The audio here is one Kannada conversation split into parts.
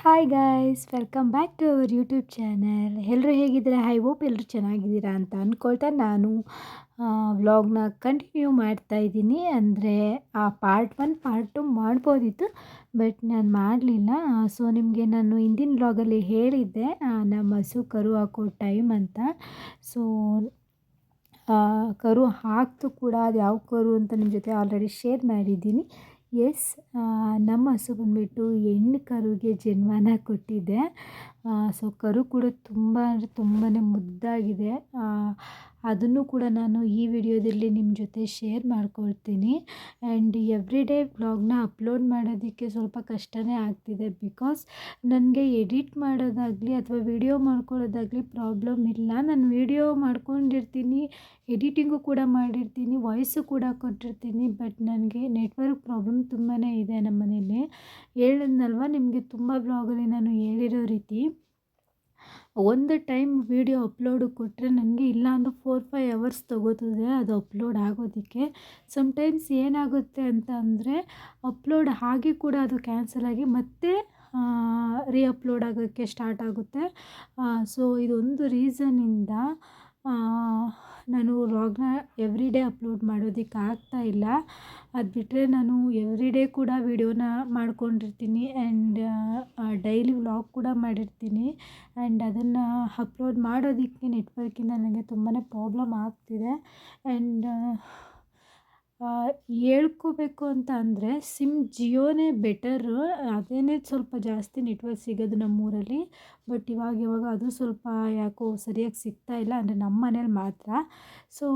Hi guys welcome back to our YouTube channel ಎಲ್ಲರೂ ಹೇಗಿದ್ದೀರಾ? ಐ ಹೋಪ್ ಎಲ್ಲರೂ ಚೆನ್ನಾಗಿದ್ದೀರಾ ಅಂತ ಅಂದ್ಕೊಳ್ತಾ ನಾನು ವ್ಲಾಗ್ನ ಕಂಟಿನ್ಯೂ ಮಾಡ್ತಾ ಇದ್ದೀನಿ. ಅಂದರೆ, ಆ ಪಾರ್ಟ್ ಒನ್ ಪಾರ್ಟ್ ಟು ಮಾಡ್ಬೋದಿತ್ತು ಬಟ್ ನಾನು ಮಾಡಲಿಲ್ಲ. ಸೊ ನಿಮಗೆ ನಾನು ಹಿಂದಿನ ವ್ಲಾಗಲ್ಲಿ ಹೇಳಿದ್ದೆ ನಮ್ಮ ಹಸು ಕರು ಹಾಕೋ ಟೈಮ್ ಅಂತ. ಸೊ ಕರು ಹಾಕ್ತು ಕೂಡ ಅದು ಯಾವ ಕರು ಅಂತ ನಿಮ್ಮ ಜೊತೆ ಆಲ್ರೆಡಿ ಶೇರ್ ಮಾಡಿದ್ದೀನಿ. ಎಸ್ ನಮ್ಮ ಹಸು ಬಂದುಬಿಟ್ಟು ಹೆಣ್ಣು ಕರುಗೆ ಜನ್ಮನ ಕೊಟ್ಟಿದೆ. ಸೊ ಕರು ಕೂಡ ತುಂಬ ಅಂದರೆ ತುಂಬಾ ಮುದ್ದಾಗಿದೆ. ಅದನ್ನು ಕೂಡ ನಾನು ಈ ವಿಡಿಯೋದಲ್ಲಿ ನಿಮ್ಮ ಜೊತೆ ಶೇರ್ ಮಾಡ್ಕೊಳ್ತೀನಿ. ಆ್ಯಂಡ್ ಎವ್ರಿ ಡೇ ವ್ಲಾಗ್ನ ಅಪ್ಲೋಡ್ ಮಾಡೋದಕ್ಕೆ ಸ್ವಲ್ಪ ಕಷ್ಟನೇ ಆಗ್ತಿದೆ ಬಿಕಾಸ್ ನನಗೆ ಎಡಿಟ್ ಮಾಡೋದಾಗಲಿ ಅಥವಾ ವಿಡಿಯೋ ಮಾಡ್ಕೊಳ್ಳೋದಾಗಲಿ ಪ್ರಾಬ್ಲಮ್ ಇಲ್ಲ. ನಾನು ವಿಡಿಯೋ ಮಾಡ್ಕೊಂಡಿರ್ತೀನಿ ಎಡಿಟಿಂಗು ಕೂಡ ಮಾಡಿರ್ತೀನಿ ವಾಯ್ಸು ಕೂಡ ಕೊಟ್ಟಿರ್ತೀನಿ ಬಟ್ ನನಗೆ ನೆಟ್ವರ್ಕ್ ಪ್ರಾಬ್ಲಮ್ ತುಂಬಾ ಇದೆ ನಮ್ಮ ಮನೇಲಿ ಹೇಳಿದ್ನಲ್ವ? ನಿಮಗೆ ತುಂಬ ಬ್ಲಾಗಲ್ಲಿ ನಾನು ಹೇಳಿರೋ ರೀತಿ. ಒಂದು ಟೈಮ್ ವೀಡಿಯೋ ಅಪ್ಲೋಡ್ ಕೊಟ್ಟರೆ ನನಗೆ ಇಲ್ಲ ಅಂದರೂ ಫೋರ್ ಫೈವ್ ಅವರ್ಸ್ ತೊಗೋತದೆ, ಅದು ಅಪ್ಲೋಡ್ ಆಗೋದಕ್ಕೆ. ಸಮ್ಟೈಮ್ಸ್ ಏನಾಗುತ್ತೆ ಅಂತ ಅಂದರೆ, ಅಪ್ಲೋಡ್ ಆಗಿ ಕೂಡ ಅದು ಕ್ಯಾನ್ಸಲ್ ಆಗಿ ಮತ್ತೆ ರೀ ಅಪ್ಲೋಡ್ ಆಗೋಕ್ಕೆ ಸ್ಟಾರ್ಟ್ ಆಗುತ್ತೆ. ಸೊ ಇದೊಂದು ರೀಸನ್ನಿಂದ ನಾನು ವ್ಲಾಗ್ನ ಎವ್ರಿ ಡೇ ಅಪ್ಲೋಡ್ ಮಾಡೋದಕ್ಕೆ ಆಗ್ತಾ ಇಲ್ಲ. ಅದು ಬಿಟ್ಟರೆ ನಾನು ಎವ್ರಿ ಡೇ ಕೂಡ ವೀಡಿಯೋನ ಮಾಡ್ಕೊಂಡಿರ್ತೀನಿ ಆ್ಯಂಡ್ ಡೈಲಿ ವ್ಲಾಗ್ ಕೂಡ ಮಾಡಿರ್ತೀನಿ. ಆ್ಯಂಡ್ ಅದನ್ನು ಅಪ್ಲೋಡ್ ಮಾಡೋದಕ್ಕೆ ನೆಟ್ವರ್ಕಿಂದ ನನಗೆ ತುಂಬಾ ಪ್ರಾಬ್ಲಮ್ ಆಗ್ತಿದೆ. ಆ್ಯಂಡ್ ಹೇಳ್ಕೋಬೇಕು ಅಂತ ಅಂದರೆ ಸಿಮ್ ಜಿಯೋನೇ ಬೆಟರು ಅದೇನೇ ಸ್ವಲ್ಪ ಜಾಸ್ತಿ ನೆಟ್ವರ್ಕ್ ಸಿಗೋದು ನಮ್ಮೂರಲ್ಲಿ ಬಟ್ ಇವಾಗ ಇವಾಗ ಅದು ಸ್ವಲ್ಪ ಯಾಕೋ ಸರಿಯಾಗಿ ಸಿಗ್ತಾ ಇಲ್ಲ ಅಂದರೆ ನಮ್ಮ ಮನೇಲಿ ಮಾತ್ರ. ಸೊ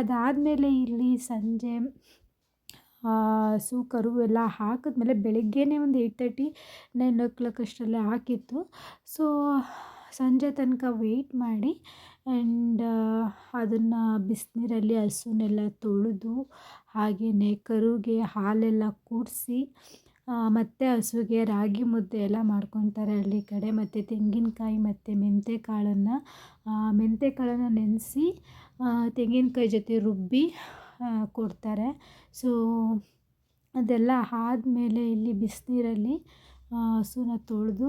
ಅದಾದಮೇಲೆ ಇಲ್ಲಿ ಸಂಜೆ ಹಸು ಕರು ಎಲ್ಲ ಹಾಕಿದ್ಮೇಲೆ ಬೆಳಗ್ಗೆನೇ ಒಂದು eight thirty nine o'clock ಅಷ್ಟರಲ್ಲೇ ಹಾಕಿತ್ತು. ಸೊ ಸಂಜೆ ತನಕ ವೆಯ್ಟ್ ಮಾಡಿ ಆ್ಯಂಡ್ ಅದನ್ನು ಬಿಸಿನೀರಲ್ಲಿ ಹಸುನೆಲ್ಲ ತೊಳೆದು ಹಾಗೆಯೇ ನೇಕರುಗೆ ಹಾಲೆಲ್ಲ ಕೂಡಿಸಿ ಮತ್ತು ಹಸುಗೆ ರಾಗಿ ಮುದ್ದೆ ಎಲ್ಲ ಮಾಡ್ಕೊತಾರೆ ಹಳ್ಳಿ ಕಡೆ. ಮತ್ತು ತೆಂಗಿನಕಾಯಿ ಮತ್ತು ಮೆಂತ್ಯ ಕಾಳನ್ನು ಮೆಂತ್ಯ ಕಾಳನ್ನು ನೆನೆಸಿ ತೆಂಗಿನಕಾಯಿ ಜೊತೆ ರುಬ್ಬಿ ಕೊಡ್ತಾರೆ. ಸೊ, ಅದೆಲ್ಲ ಆದಮೇಲೆ ಇಲ್ಲಿ ಬಿಸಿನೀರಲ್ಲಿ ಹಸುನ ತೊಳೆದು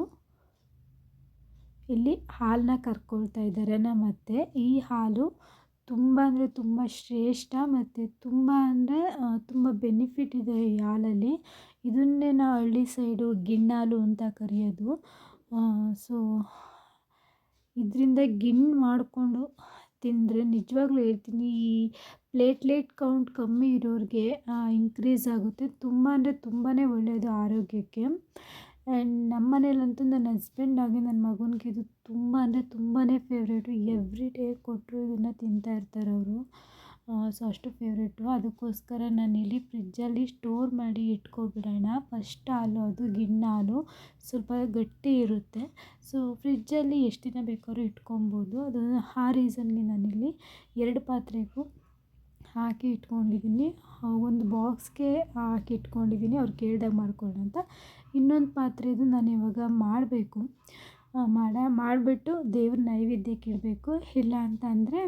ಇಲ್ಲಿ ಹಾಲನ್ನ ಕರ್ಕೊಳ್ತಾ ಇದ್ದಾರೆ ನಮ್ಮ ಅತ್ತೆ. ಈ ಹಾಲು ತುಂಬ ಅಂದರೆ ತುಂಬ ಶ್ರೇಷ್ಠ ಮತ್ತು ತುಂಬ ಅಂದರೆ ತುಂಬ ಬೆನಿಫಿಟ್ ಇದೆ ಈ ಹಾಲಲ್ಲಿ. ಇದನ್ನೇ ನಾವು ಹಳ್ಳಿ ಸೈಡು ಗಿಣ್ಣಾಲು ಅಂತ ಕರೆಯೋದು. ಸೊ, ಇದರಿಂದ ಗಿಣ್ಣು ಮಾಡಿಕೊಂಡು ತಿಂದರೆ ನಿಜವಾಗ್ಲೂ ಹೇಳ್ತೀನಿ, ಈ ಪ್ಲೇಟ್ಲೆಟ್ ಕೌಂಟ್ ಕಮ್ಮಿ ಇರೋರಿಗೆ ಇನ್ಕ್ರೀಸ್ ಆಗುತ್ತೆ. ತುಂಬ ಅಂದರೆ ತುಂಬಾ ಒಳ್ಳೆಯದು ಆರೋಗ್ಯಕ್ಕೆ. ಆ್ಯಂಡ್ ನಮ್ಮ ಮನೇಲಂತೂ ನನ್ನ ಹಸ್ಬೆಂಡ್ ಆಗಿ ನನ್ನ ಮಗನಿಗೆ ಇದು ತುಂಬ ಅಂದರೆ ತುಂಬಾ ಫೇವ್ರೇಟು ಎವ್ರಿ ಡೇ ಕೊಟ್ಟರು ಇದನ್ನು ತಿಂತಾ ಇರ್ತಾರೆ ಅವರು. ಸೊ ಅಷ್ಟು ಫೇವ್ರೇಟು ಅದಕ್ಕೋಸ್ಕರ ನಾನಿಲ್ಲಿ ಫ್ರಿಜ್ಜಲ್ಲಿ ಸ್ಟೋರ್ ಮಾಡಿ ಇಟ್ಕೊಬಿಡೋಣ. ಫಸ್ಟ್ ಹಾಲು ಅದು, ಗಿಣ್ಣ ಹಾಲು ಸ್ವಲ್ಪ ಗಟ್ಟಿ ಇರುತ್ತೆ. ಸೊ ಫ್ರಿಜ್ಜಲ್ಲಿ ಎಷ್ಟು ದಿನ ಬೇಕಾದ್ರೂ ಇಟ್ಕೊಬೋದು. ಅದು ಆ ರೀಸನ್ಗೆ ನಾನಿಲ್ಲಿ ಎರಡು ಪಾತ್ರೆಗೂ ಹಾಕಿ ಇಟ್ಕೊಂಡಿದ್ದೀನಿ ಒಂದು ಬಾಕ್ಸ್ಗೆ ಹಾಕಿ ಇಟ್ಕೊಂಡಿದ್ದೀನಿ ಅವ್ರು ಕೇಳ್ದಾಗ ಮಾಡ್ಕೊಳ್ಳೋಣ ಅಂತ. ಇನ್ನೊಂದು ಪಾತ್ರೆದು ನಾನು ಇವಾಗ ಮಾಡಬೇಕು. ಮಾಡ, ಮಾಡಿಬಿಟ್ಟು ದೇವ್ರ ನೈವೇದ್ಯಕ್ಕೆ ಇಡಬೇಕು. ಇಲ್ಲ ಅಂತ ಅಂದರೆ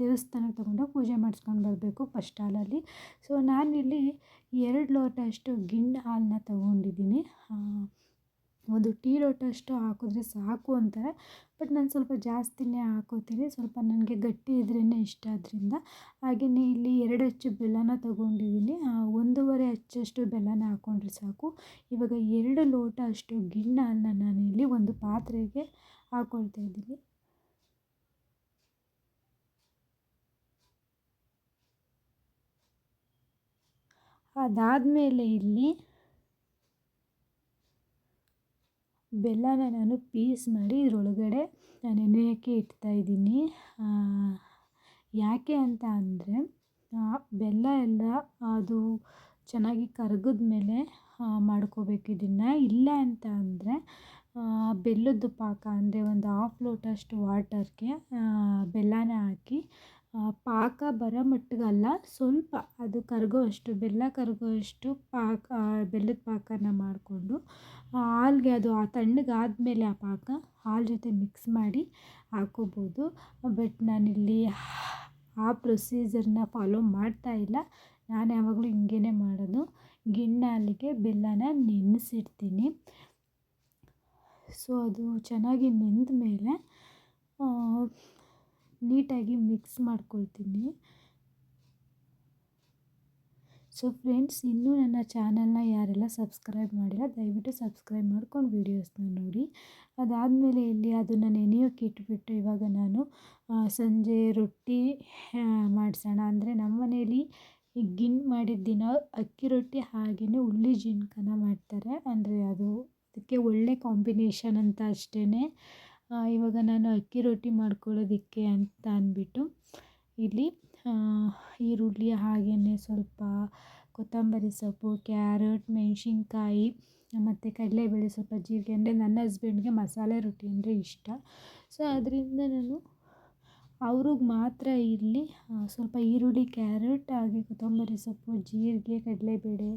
ದೇವಸ್ಥಾನಕ್ಕೆ ತಗೊಂಡೋಗಿ ಪೂಜೆ ಮಾಡಿಸ್ಕೊಂಡು ಬರಬೇಕು ಫಸ್ಟ್ ಹಾಲಲ್ಲಿ. ಸೊ ನಾನಿಲ್ಲಿ ಎರಡು ಲೋಟ ಅಷ್ಟು ಗಿಣ್ಣು ಹಾಲನ್ನ ತಗೊಂಡಿದ್ದೀನಿ. ಒಂದು ಟೀ ಲೋಟಷ್ಟು ಹಾಕಿದ್ರೆ ಸಾಕು ಅಂತಾರೆ. ಬಟ್ ನಾನು ಸ್ವಲ್ಪ ಜಾಸ್ತಿನೇ ಹಾಕೋತೀನಿ. ಸ್ವಲ್ಪ ನನಗೆ ಗಟ್ಟಿ ಇದ್ರೇ ಇಷ್ಟ ಅದರಿಂದ ಹಾಗೆಯೇ ಇಲ್ಲಿ ಎರಡು ಅಚ್ಚು ಬೆಲ್ಲನ ತಗೊಂಡಿದ್ದೀನಿ. ಒಂದೂವರೆ ಅಚ್ಚಷ್ಟು ಬೆಲ್ಲನ ಹಾಕ್ಕೊಂಡ್ರೆ ಸಾಕು. ಇವಾಗ ಎರಡು ಲೋಟ ಅಷ್ಟು ಗಿಣ್ಣನ್ನು ನಾನು ನಾನಿಲ್ಲಿ ಒಂದು ಪಾತ್ರೆಗೆ ಹಾಕ್ಕೊಳ್ತಾ ಇದ್ದೀನಿ. ಅದಾದಮೇಲೆ ಇಲ್ಲಿ ಬೆಲ್ಲನ ನಾನು ಪೀಸ್ ಮಾಡಿ ಇದರೊಳಗಡೆ ನೆನೆಯೋಕ್ಕೆ ಇಡ್ತಾಯಿದ್ದೀನಿ ಯಾಕೆ ಅಂತ ಅಂದರೆ ಬೆಲ್ಲ ಎಲ್ಲ ಅದು ಚೆನ್ನಾಗಿ ಕರಗಿದ್ಮೇಲೆ ಮಾಡ್ಕೋಬೇಕು ಇದನ್ನು. ಇಲ್ಲ ಅಂತ ಅಂದರೆ ಬೆಲ್ಲದ ಪಾಕ ಅಂದರೆ ಒಂದು ಹಾಫ್ ಲೋಟ ಅಷ್ಟು ವಾಟರ್ಗೆ ಬೆಲ್ಲನ ಹಾಕಿ ಪಾಕ ಬರೋ ಮಟ್ಟಿಗಲ್ಲ ಸ್ವಲ್ಪ ಅದು ಕರಗೋ ಅಷ್ಟು, ಬೆಲ್ಲ ಕರಗೋ ಅಷ್ಟು ಪಾಕ ಬೆಲ್ಲದ ಪಾಕನ ಮಾಡಿಕೊಂಡು ಹಾಲ್ಗೆ ಅದು ಆ ತಣ್ಣಗಾದಮೇಲೆ ಆ ಪಾಕ ಹಾಲು ಜೊತೆ ಮಿಕ್ಸ್ ಮಾಡಿ ಹಾಕ್ಕೋಬೋದು ಬಟ್ ನಾನಿಲ್ಲಿ ಆ ಪ್ರೊಸೀಜರ್ನ ಫಾಲೋ ಮಾಡ್ತಾ ಇಲ್ಲ. ನಾನು ಯಾವಾಗಲೂ ಹಿಂಗೇ ಮಾಡೋದು. ಗಿಣ್ಣ ಹಾಲಿಗೆ ಬೆಲ್ಲನ ನೆನೆಸಿಡ್ತೀನಿ. ಸೊ ಅದು ಚೆನ್ನಾಗಿ ನೆಂದ ಮೇಲೆ ನೀಟಾಗಿ ಮಿಕ್ಸ್ ಮಾಡ್ಕೊಳ್ತೀನಿ. ಸೊ ಫ್ರೆಂಡ್ಸ್ ಇನ್ನೂ ನನ್ನ ಚಾನಲ್ನ ಯಾರೆಲ್ಲ ಸಬ್ಸ್ಕ್ರೈಬ್ ಮಾಡಿಲ್ಲ, ದಯವಿಟ್ಟು ಸಬ್ಸ್ಕ್ರೈಬ್ ಮಾಡ್ಕೊಂಡು ವೀಡಿಯೋಸ್ನ ನೋಡಿ. ಅದಾದಮೇಲೆ ಇಲ್ಲಿ ಅದನ್ನು ನೆನೆಯೋಕೆ ಇಟ್ಬಿಟ್ಟು ಇವಾಗ ನಾನು ಸಂಜೆ ರೊಟ್ಟಿ ಮಾಡಿಸೋಣ. ಅಂದರೆ ನಮ್ಮ ಮನೇಲಿ ಈ ಗಿನ್ ಮಾಡಿದ ದಿನ ಅಕ್ಕಿ ರೊಟ್ಟಿ ಹಾಗೆಯೇ ಉಳ್ಳಿ ಜಿನ್ಕನ ಮಾಡ್ತಾರೆ. ಅಂದರೆ ಅದು ಅದಕ್ಕೆ ಒಳ್ಳೆ ಕಾಂಬಿನೇಷನ್ ಅಂತ ಅಷ್ಟೇ ಇವಾಗ ನಾನು ಅಕ್ಕಿ ರೊಟ್ಟಿ ಮಾಡ್ಕೊಳ್ಳೋದಕ್ಕೆ ಅಂತ ಅಂದ್ಬಿಟ್ಟು ಇಲ್ಲಿ ಈರುಳ್ಳಿ, ಹಾಗೆಯೇ ಸ್ವಲ್ಪ ಕೊತ್ತಂಬರಿ ಸೊಪ್ಪು, ಕ್ಯಾರೆಟ್, ಮೆಣಸಿನ್ಕಾಯಿ, ಮತ್ತು ಕಡಲೆಬೇಳೆ ಸ್ವಲ್ಪ ಜೀರಿಗೆ, ಅಂದರೆ ನನ್ನ ಹಸ್ಬೆಂಡ್ಗೆ ಮಸಾಲೆ ರೊಟ್ಟಿ ಅಂದರೆ ಇಷ್ಟ. ಸೊ ಅದರಿಂದ ನಾನು ಅವ್ರಿಗೆ ಮಾತ್ರ ಇಲ್ಲಿ ಸ್ವಲ್ಪ ಈರುಳ್ಳಿ, ಕ್ಯಾರೆಟ್, ಹಾಗೆ ಕೊತ್ತಂಬರಿ ಸೊಪ್ಪು, ಜೀರಿಗೆ, ಕಡಲೆಬೇಳೆ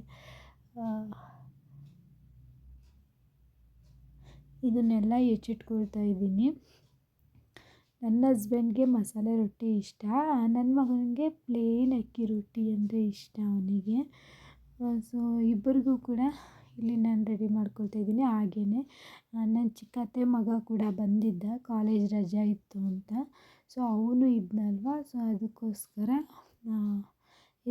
ಇದನ್ನೆಲ್ಲ ಹೆಚ್ಚಿಟ್ಕೊಳ್ತಾ ಇದ್ದೀನಿ. ನನ್ನ ಹಸ್ಬೆಂಡ್ಗೆ ಮಸಾಲೆ ರೊಟ್ಟಿ ಇಷ್ಟ. ನನ್ನ ಮಗನಿಗೆ ಪ್ಲೇನ್ ಅಕ್ಕಿ ರೊಟ್ಟಿ ಅಂದರೆ ಇಷ್ಟ ಅವನಿಗೆ. ಸೊ ಇಬ್ಬರಿಗೂ ಕೂಡ ಇಲ್ಲಿ ನಾನು ರೆಡಿ ಮಾಡ್ಕೊಳ್ತಾ ಇದ್ದೀನಿ. ಹಾಗೇ ನನ್ನ ಚಿಕ್ಕತ್ತೆ ಮಗ ಕೂಡ ಬಂದಿದ್ದ ಕಾಲೇಜ್ ರಜೆ ಇತ್ತು ಅಂತ. ಸೊ ಅವನು ಇದ್ದನಲ್ವ ಸೊ ಅದಕ್ಕೋಸ್ಕರ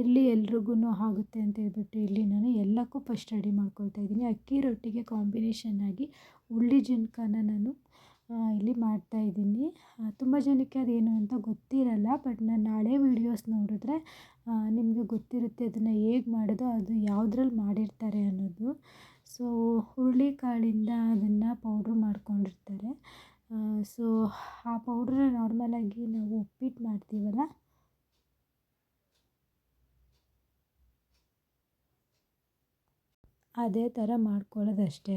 ಇಲ್ಲಿ ಎಲ್ರಿಗೂ ಆಗುತ್ತೆ ಅಂತ ಹೇಳ್ಬಿಟ್ಟು ಇಲ್ಲಿ ನಾನು ಎಲ್ಲಕ್ಕೂ ಫಸ್ಟ್ ರೆಡಿ ಮಾಡ್ಕೊಳ್ತಾ ಇದ್ದೀನಿ. ಅಕ್ಕಿ ರೊಟ್ಟಿಗೆ ಕಾಂಬಿನೇಷನ್ ಆಗಿ ಉಳ್ಳಿ ಜುನ್ಕನ ನಾನು ಇಲ್ಲಿ ಮಾಡ್ತಾಯಿದ್ದೀನಿ ತುಂಬ ಜನಕ್ಕೆ ಅದೇನು ಅಂತ ಗೊತ್ತಿರಲ್ಲ ಬಟ್ ನಾನು ನಾಳೆ ವೀಡಿಯೋಸ್ ನೋಡಿದ್ರೆ ನಿಮಗೆ ಗೊತ್ತಿರುತ್ತೆ ಅದನ್ನು ಹೇಗೆ ಮಾಡೋದು, ಅದು ಯಾವುದ್ರಲ್ಲಿ ಮಾಡಿರ್ತಾರೆ ಅನ್ನೋದು. ಸೊ ಹುರುಳಿ ಕಾಳಿಂದ ಅದನ್ನು ಪೌಡ್ರ್ ಮಾಡ್ಕೊಂಡಿರ್ತಾರೆ. ಸೊ ಆ ಪೌಡ್ರನ್ನ ನಾರ್ಮಲಾಗಿ ನಾವು ಉಪ್ಪಿಟ್ಟು ಮಾಡ್ತೀವಲ್ಲ ಅದೇ ಥರ ಮಾಡ್ಕೊಳ್ಳೋದು ಅಷ್ಟೇ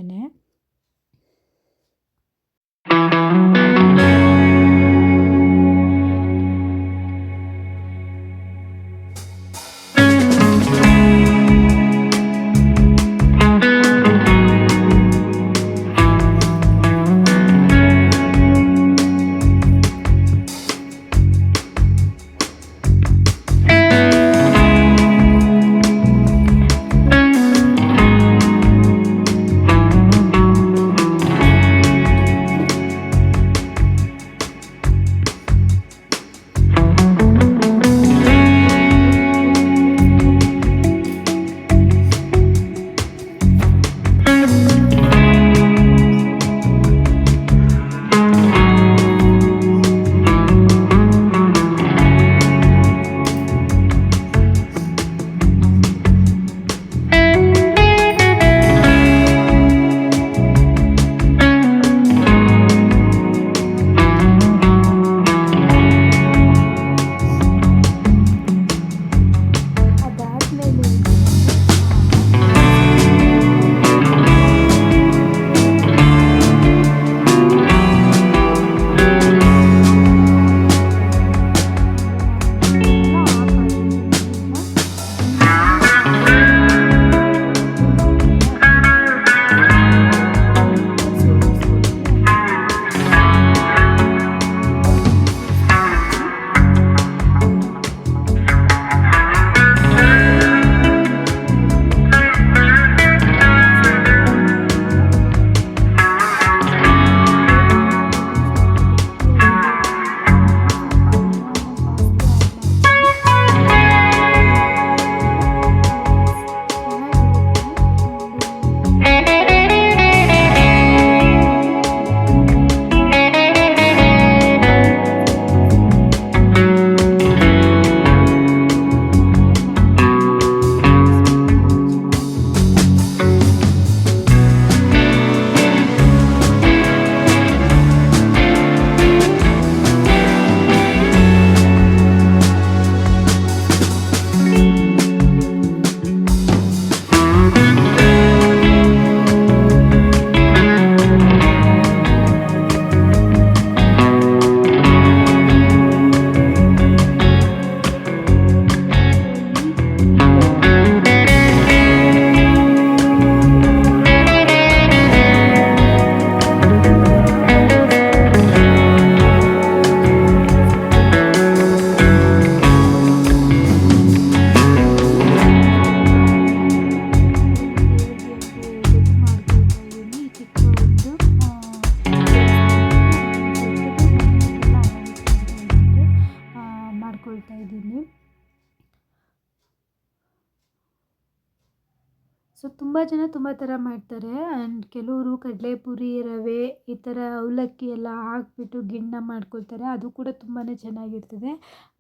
ಜನ ತುಂಬ ಥರ ಮಾಡ್ತಾರೆ. ಆ್ಯಂಡ್ ಕೆಲವರು ಕಡಲೆಪುರಿ, ರವೆ ಈ ಥರ ಅವಲಕ್ಕಿ ಎಲ್ಲ ಹಾಕ್ಬಿಟ್ಟು ಗಿಣ್ಣ ಮಾಡ್ಕೊಳ್ತಾರೆ. ಅದು ಕೂಡ ತುಂಬಾ ಚೆನ್ನಾಗಿರ್ತದೆ.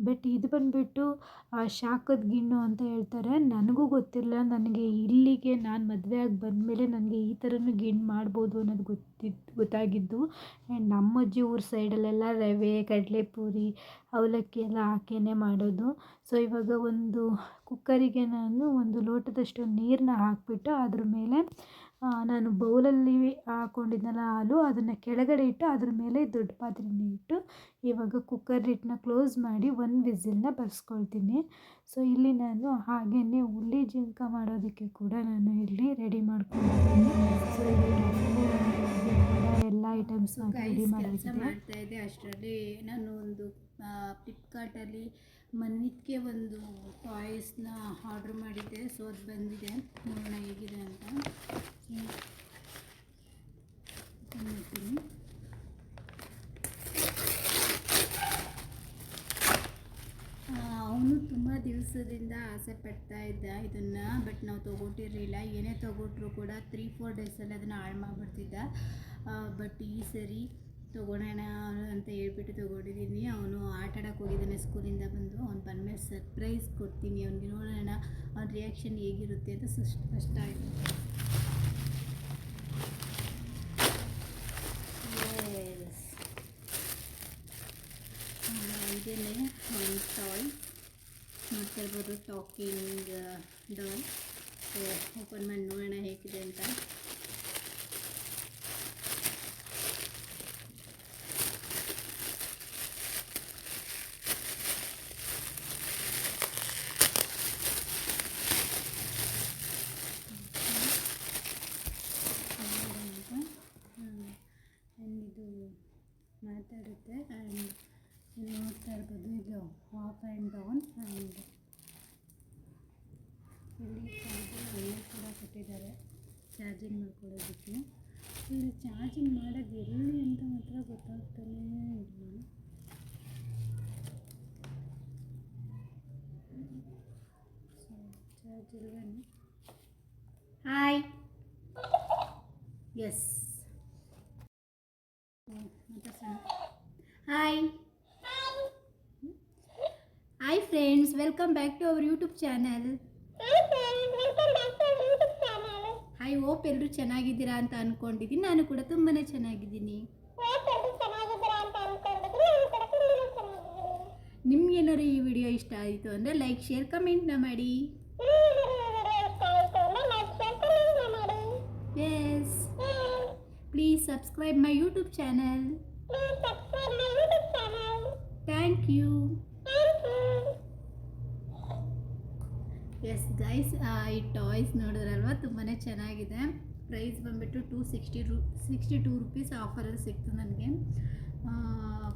ಬಟ್ ಇದು ಬಂದುಬಿಟ್ಟು ಶಾಖದ ಗಿಣ್ಣು ಅಂತ ಹೇಳ್ತಾರೆ. ನನಗೂ ಗೊತ್ತಿಲ್ಲ. ನನಗೆ ಇಲ್ಲಿಗೆ ನಾನು ಮದುವೆ ಆಗಿ ಬಂದಮೇಲೆ ನನಗೆ ಈ ಥರನೂ ಗಿಣ್ಣು ಮಾಡ್ಬೋದು ಅನ್ನೋದು ಗೊತ್ತಿದ್ದು ಗೊತ್ತಾಗಿದ್ದು. ಆ್ಯಂಡ್ ನಮ್ಮ ಅಜ್ಜಿ ಊರ ಸೈಡಲ್ಲೆಲ್ಲ ರವೆ, ಕಡಲೆಪುರಿ, ಅವಲಕ್ಕಿ ಎಲ್ಲ ಹಾಕಿಯೇ ಮಾಡೋದು. ಸೊ ಇವಾಗ ಒಂದು ಕುಕ್ಕರಿಗೆ ನಾನು ಒಂದು ಲೋಟದಷ್ಟು ನೀರನ್ನ ಹಾಕಿಬಿಟ್ಟು ಅದ್ರ ಮೇಲೆ ನಾನು ಬೌಲಲ್ಲಿ ಹಾಕ್ಕೊಂಡಿದ್ದೆನಲ್ಲ ಹಾಲು ಅದನ್ನು ಕೆಳಗಡೆ ಇಟ್ಟು ಅದ್ರ ಮೇಲೆ ದೊಡ್ಡ ಪಾತ್ರೆನ ಇಟ್ಟು ಇವಾಗ ಕುಕ್ಕರ್ ಹಿಟ್ಟನ್ನ ಕ್ಲೋಸ್ ಮಾಡಿ ಒಂದು ವಿಸಿಲನ್ನ ಬರ್ಸ್ಕೊಳ್ತೀನಿ. ಸೊ ಇಲ್ಲಿ ನಾನು ಹಾಗೆಯೇ ಹುಳಿ ಜಿಂಕ ಮಾಡೋದಕ್ಕೆ ಕೂಡ ನಾನು ಇಲ್ಲಿ ರೆಡಿ ಮಾಡ್ಕೊಂಡಿದ್ದೀನಿ. ಸೊ ಎಲ್ಲ ಐಟಮ್ಸ್ ರೆಡಿ ಇದ್ದೆ ಅಷ್ಟರಲ್ಲಿ. ನಾನು ಒಂದು ಫ್ಲಿಪ್ಕಾರ್ಟಲ್ಲಿ ಮನ್ವಿತ್ಗೆ ಒಂದು ಟಾಯ್ಸ್ನ ಆರ್ಡ್ರ್ ಮಾಡಿದ್ದೆ ಸೊ ಅದು ಬಂದಿದೆ. ನೋಡೋಣ ಹೇಗಿದೆ ಅಂತ. ಅವನು ತುಂಬ ದಿವಸದಿಂದ ಆಸೆ ಪಡ್ತಾ ಇದ್ದ ಇದನ್ನು, ಬಟ್ ನಾವು ತೊಗೊಟ್ಟಿರಲಿಲ್ಲ. ಏನೇ ತೊಗೊಟ್ರು ಕೂಡ ತ್ರೀ ಫೋರ್ ಡೇಸಲ್ಲಿ ಅದನ್ನು ಹಾಳು ಮಾಡಿಬಿಡ್ತಿದ್ದ. ಬಟ್ ಈ ಸರಿ ತೊಗೊಳೋಣ ಅಂತ ಹೇಳ್ಬಿಟ್ಟು ತೊಗೊಂಡಿದ್ದೀನಿ. ಅವನು ಆಟ ಆಡೋಕೆ ಹೋಗಿದ್ದಾನೆ ಸ್ಕೂಲಿಂದ ಬಂದು. ಅವ್ನು ಬಂದಮೇಲೆ ಸರ್ಪ್ರೈಸ್ ಕೊಡ್ತೀನಿ. ಅವ್ನಿಗೆ ನೋಡೋಣ ಅವ್ನ ರಿಯಾಕ್ಷನ್ ಹೇಗಿರುತ್ತೆ ಅಂತ ಸುಸ್ ಕಷ್ಟ ಆಯಿತು. ಇದೇನೆ ಒಂದು ಟಾಯ್ ನೋಡ್ತಿರ್ಬೋದು ಟಾಕಿಂಗ್ ಡಾಲ್ ಓಪನ್ ಮಾಡಿ ನೋಡೋಣ ಹೇಗಿದೆ ಅಂತ ಆ್ಯಂಡ್ ಇದು ಮಾತಾಡುತ್ತೆ ಆ್ಯಂಡ್ ಇಲ್ಲಿ ನೋಡ್ತಾ ಇರ್ಬೋದು ಇದು ಆಫ್ ಆ್ಯಂಡ್ ಡೌನ್ ಆ್ಯಂಡ್ ಇಲ್ಲಿ ಒಳ್ಳೆ ಕೂಡ ಕೊಟ್ಟಿದ್ದಾರೆ ಚಾರ್ಜಿಂಗ್ ಮಾಡ್ಕೊಳ್ಳೋದಕ್ಕೆ ಇಲ್ಲಿ ಚಾರ್ಜಿಂಗ್ ಮಾಡೋದು ಎಲ್ಲಿ ಅಂತ ಮಾತ್ರ ಗೊತ್ತಾಗ್ತಾನೇ ಇಲ್ಲ so ಇಲ್ವೇನೆ hi yes hi hi friends welcome back to our YouTube channel I hope ಎಲ್ಲರೂ ಚೆನ್ನಾಗಿದ್ದೀರಾ ಅಂತ ಅಂದ್ಕೊಂಡಿದ್ದೀನಿ ನಾನು ಕೂಡ ತುಂಬಾ ಚೆನ್ನಾಗಿದ್ದೀನಿ. ನಿಮ್ಗೇನಾದ್ರು ಈ ವಿಡಿಯೋ ಇಷ್ಟ ಆಯಿತು ಅಂದರೆ ಲೈಕ್ ಶೇರ್ ಕಮೆಂಟ್ನ ಮಾಡಿ. Yes please subscribe my YouTube channel thank you yes guys ಈ ಟಾಯ್ಸ್ ನೋಡಿದ್ರಲ್ವ? ತುಂಬಾ ಚೆನ್ನಾಗಿದೆ. ಪ್ರೈಸ್ ಬಂದುಬಿಟ್ಟು ಟೂ ಸಿಕ್ಸ್ಟಿ ರು ಸಿಕ್ಸ್ಟಿ ಟೂ ರುಪೀಸ್ ಆಫರಲ್ಲಿ ಸಿಕ್ತು ನನಗೆ.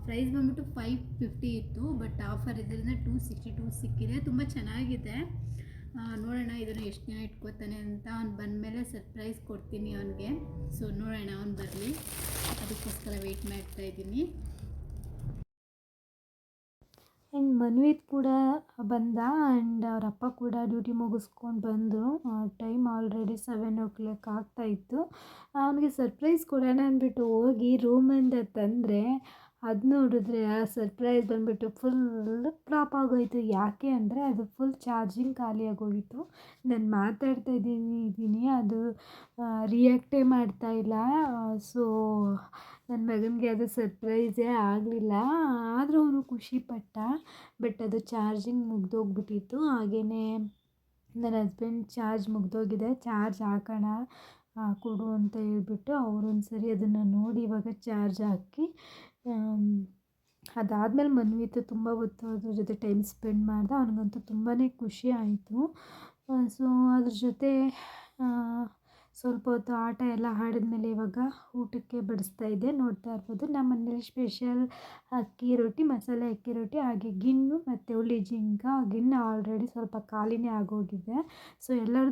ಪ್ರೈಸ್ ಬಂದುಬಿಟ್ಟು ಫೈವ್ ಫಿಫ್ಟಿ ಇತ್ತು ಬಟ್ ಆಫರ್ ಇದರಿಂದ ಟೂ ಸಿಕ್ಸ್ಟಿ ಟೂ ಸಿಕ್ಕಿದೆ ತುಂಬ ಚೆನ್ನಾಗಿದೆ. ನೋಡೋಣ, ಇದನ್ನು ಎಷ್ಟು ದಿನ ಇಟ್ಕೋತಾನೆ ಅಂತ ಅವ್ನು ಬಂದಮೇಲೆ ಸರ್ಪ್ರೈಸ್ ಕೊಡ್ತೀನಿ ಅವನಿಗೆ. ಸೊ ನೋಡೋಣ, ಅವ್ನು ಬರಲಿ. ಅದಕ್ಕೋಸ್ಕರ ವೆಯ್ಟ್ ಮಾಡ್ತಾ ಇದ್ದೀನಿ. ಆ್ಯಂಡ್ ಮನ್ವಿತ್ ಕೂಡ ಬಂದ ಆ್ಯಂಡ್ ಅವ್ರ ಅಪ್ಪ ಕೂಡ ಡ್ಯೂಟಿ ಮುಗಿಸ್ಕೊಂಡು ಬಂದರು time already seven o'clock ಆಗ್ತಾಯಿತ್ತು ಅವನಿಗೆ ಸರ್ಪ್ರೈಸ್ ಕೊಡೋಣ ಅಂದ್ಬಿಟ್ಟು ಹೋಗಿ ರೂಮಿಂದ ತಂದರೆ ಅದು ನೋಡಿದ್ರೆ ಆ ಸರ್ಪ್ರೈಸ್ ಬಂದುಬಿಟ್ಟು ಫುಲ್ ಫ್ಲಾಪ್ ಆಗೋಯಿತು. ಯಾಕೆ ಅಂದರೆ ಅದು ಫುಲ್ ಚಾರ್ಜಿಂಗ್ ಖಾಲಿಯಾಗೋಗಿತ್ತು ನಾನು ಮಾತಾಡ್ತಾ ಇದ್ದೀನಿ ಇದ್ದೀನಿ ಅದು ರಿಯಾಕ್ಟೇ ಮಾಡ್ತಾ ಇಲ್ಲ. ಸೊ ನನ್ನ ಮಗನಿಗೆ ಅದು ಸರ್ಪ್ರೈಸೇ ಆಗಲಿಲ್ಲ. ಆದರೂ ಅವನು ಖುಷಿಪಟ್ಟ ಬಟ್ ಅದು ಚಾರ್ಜಿಂಗ್ ಮುಗ್ದೋಗ್ಬಿಟ್ಟಿತ್ತು. ಹಾಗೆಯೇ ನನ್ನ ಹಸ್ಬೆಂಡ್ ಚಾರ್ಜ್ ಮುಗ್ದೋಗಿದೆ. ಚಾರ್ಜ್ ಹಾಕೋಣ ಕೊಡು ಅಂತ ಹೇಳ್ಬಿಟ್ಟು ಅವರೊಂದು ಸರಿ ಅದನ್ನು ನೋಡಿ ಇವಾಗ ಚಾರ್ಜ್ ಹಾಕಿ ಅದಾದಮೇಲೆ ಮನ್ವಿತ ತುಂಬ ಹೊತ್ತು ಅದ್ರ ಜೊತೆ ಟೈಮ್ ಸ್ಪೆಂಡ್ ಮಾಡ್ದ, ಅವನಿಗಂತೂ ತುಂಬಾ ಖುಷಿ ಆಯಿತು. ಸೊ ಅದ್ರ ಜೊತೆ ಸ್ವಲ್ಪ ಹೊತ್ತು ಆಟ ಎಲ್ಲ ಆಡಿದ್ಮೇಲೆ ಇವಾಗ ಊಟಕ್ಕೆ ಬಡಿಸ್ತಾ ಇದ್ದೆ. ನೋಡ್ತಾ ಇರ್ಬೋದು. ನಮ್ಮ ಮನೇಲಿ ಸ್ಪೆಷಲ್ ಅಕ್ಕಿ ರೊಟ್ಟಿ, ಮಸಾಲೆ ಅಕ್ಕಿ ರೊಟ್ಟಿ, ಹಾಗೆ ಗಿಣ್ಣು ಮತ್ತು ಹುಳಿ ಜಿಂಕ. ಗಿಣ್ಣು ಆಲ್ರೆಡಿ ಸ್ವಲ್ಪ ಖಾಲಿನೇ ಆಗೋಗಿದೆ. ಸೊ ಎಲ್ಲರ